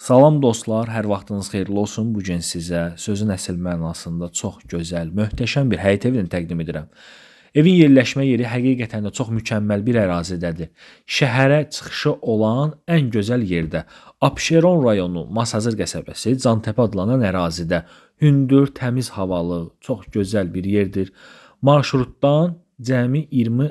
Salam dostlar, hər vaxtınız xeyirli olsun. Bu gün sizə sözün əsl mənasında çox gözəl, möhtəşəm bir həyət evini təqdim edirəm. Evin yerləşmə yeri həqiqətən də çox mükəmməl bir ərazidədir. Şəhərə çıxışı olan ən gözəl yerdə, Abşeron rayonu Masazır qəsəbəsi, Cantəpə adlanan ərazidə hündür, təmiz havalı, çox gözəl bir yerdir. Marşrutdan cəmi 20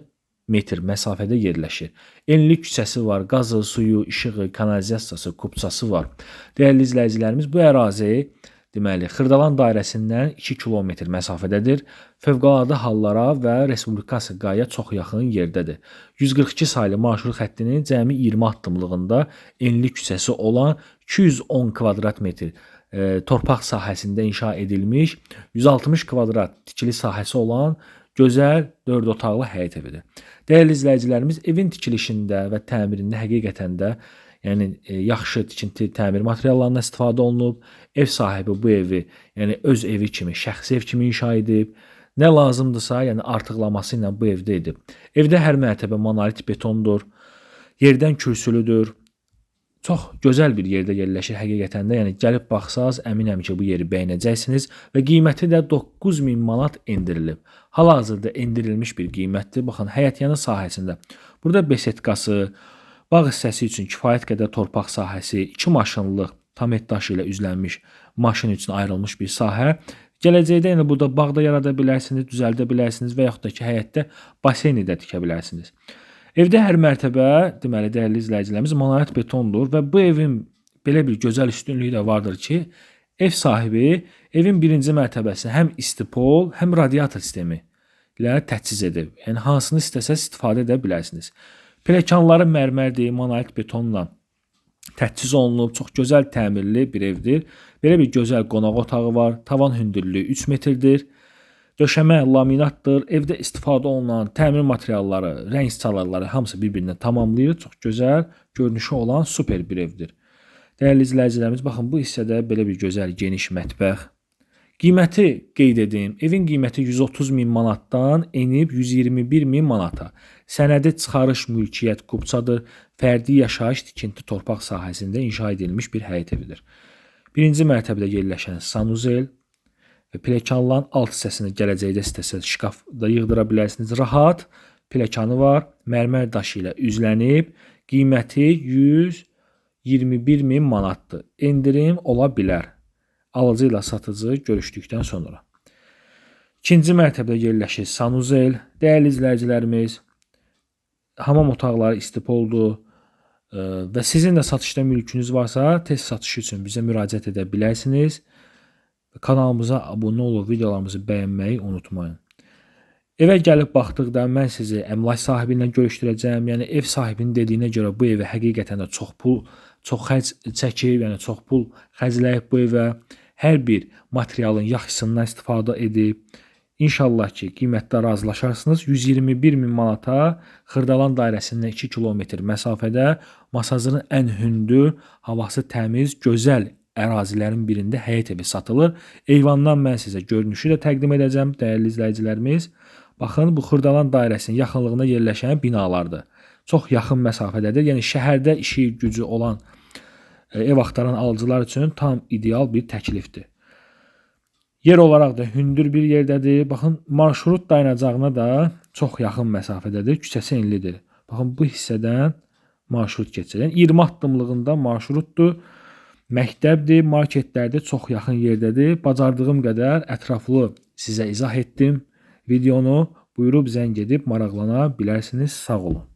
metr məsafədə yerləşir. Enli küçəsi var, qazı, suyu, işığı, kanalizasiyası, kupçası var. Dəyərli izləyicilərimiz, bu ərazi deməli Xırdalan dairəsindən 2 kilometr məsafədədir. Fövqəladə hallara və Respublikası qaya çox yaxın yerdədir. 142 saylı marşrut xəttinin cəmi 20 addımlığında enli küçəsi olan 210 kvadrat metr e, torpaq sahəsində inşa edilmiş 160 kvadrat tikili sahəsi olan gözəl 4 otaqlı həyət evidir. Dəyərli izləyicilərimiz, evin tikilişində və təmirində həqiqətən də yəni e, yaxşı tikinti təmir materiallarından istifadə olunub. Ev sahibi bu evi, yəni öz evi kimi, şəxsi ev kimi inşa edib. Nə lazımdırsa, yəni artıqlaması ilə bu evdə edib. Evdə hər mərtəbə monolit betondur. Yerdən kürsülüdür. Çox gözəl bir yerdə yerləşir həqiqətən də. Yəni gəlib baxsaz, əminəm ki, bu yeri bəyənəcəksiniz və qiyməti də 9000 manat endirilib. Hal-hazırda endirilmiş bir qiymətdir. Baxın, həyətyanı sahəsində. Burada besetkası, bağ hissəsi üçün kifayət qədər torpaq sahəsi, 2 maşınlıq tam et daşı ilə üzlənmiş maşın üçün ayrılmış bir sahə. Gələcəkdə yəni burada bağda yarada bilərsiniz, düzəldə bilərsiniz və yaxud da ki, həyətdə baseyni də tikə bilərsiniz. Evdə hər mərtəbə, deməli dəyərli izləyicilərimiz, monolit betondur və bu evin belə bir gözəl üstünlüyü də vardır ki, ev sahibi evin birinci mərtəbəsini həm istipol, həm radiator sistemi ilə təchiz edib. Yəni hansını istəsəz istifadə edə bilərsiniz. Pilləkənləri mərmərdir, monolit betonla təchiz olunub, çox gözəl təmirli bir evdir. Belə bir gözəl qonaq otağı var. Tavan hündürlüyü 3 metrdir. Döşəmə laminatdır. Evdə istifadə olunan təmir materialları, rəng çalarları hamısı bir-birini tamamlayır. Çox gözəl görünüşü olan super bir evdir. Dəyərli izləyicilərimiz, baxın bu hissədə belə bir gözəl geniş mətbəx. Qiyməti qeyd edim. Evin qiyməti 130 min manatdan enib 121 min manata. Sənədi çıxarış mülkiyyət kupçadır. Fərdi yaşayış tikinti torpaq sahəsində inşa edilmiş bir həyət evidir. Birinci mərtəbədə yerləşən sanuzel pilləkənlərin alt hissəsini gələcəkdə istəsəz şkafda yığdıra bilərsiniz. Rahat pilləkəni var, mərmər daşı ilə üzlənib, qiyməti 121 min manatdır. Endirim ola bilər. Alıcı ilə satıcı görüşdükdən sonra. İkinci mərtəbədə yerləşir sanuzel. Dəyərli izləyicilərimiz, hamam otaqları istipoldur və sizin də satışda mülkünüz varsa, tez satış üçün bizə müraciət edə bilərsiniz. Kanalımıza abunə olub videolarımızı bəyənməyi unutmayın. Evə gəlib baxdıqda mən sizi əmlak sahibi ilə görüşdürəcəm. Yəni ev sahibinin dediyinə görə bu evə həqiqətən də çox pul, çox xərc çəkib, yəni çox pul xərcləyib bu evə. Hər bir materialın yaxşısından istifadə edib. İnşallah ki, qiymətdə razılaşarsınız. 121 min manata Xırdalan dairəsindən 2 kilometr məsafədə Masazırın ən hündür, havası təmiz, gözəl ərazilərin birində həyət evi satılır. Eyvandan mən sizə görünüşü də təqdim edəcəm, dəyərli izləyicilərimiz. Baxın, bu Xırdalan dairəsinin yaxınlığında yerləşən binalardır. Çox yaxın məsafədədir. Yəni şəhərdə işi gücü olan e, ev axtaran alıcılar üçün tam ideal bir təklifdir. Yer olaraq da hündür bir yerdədir. Baxın, marşrut dayanacağına da çox yaxın məsafədədir. Küçəsi enlidir. Baxın, bu hissədən marşrut keçir. Yəni 20 addımlığında marşrutdur. Məktəbdir, marketlərdə çox yaxın yerdədir. Bacardığım qədər ətraflı sizə izah etdim videonu. Buyurub zəng edib maraqlana bilərsiniz. Sağ olun.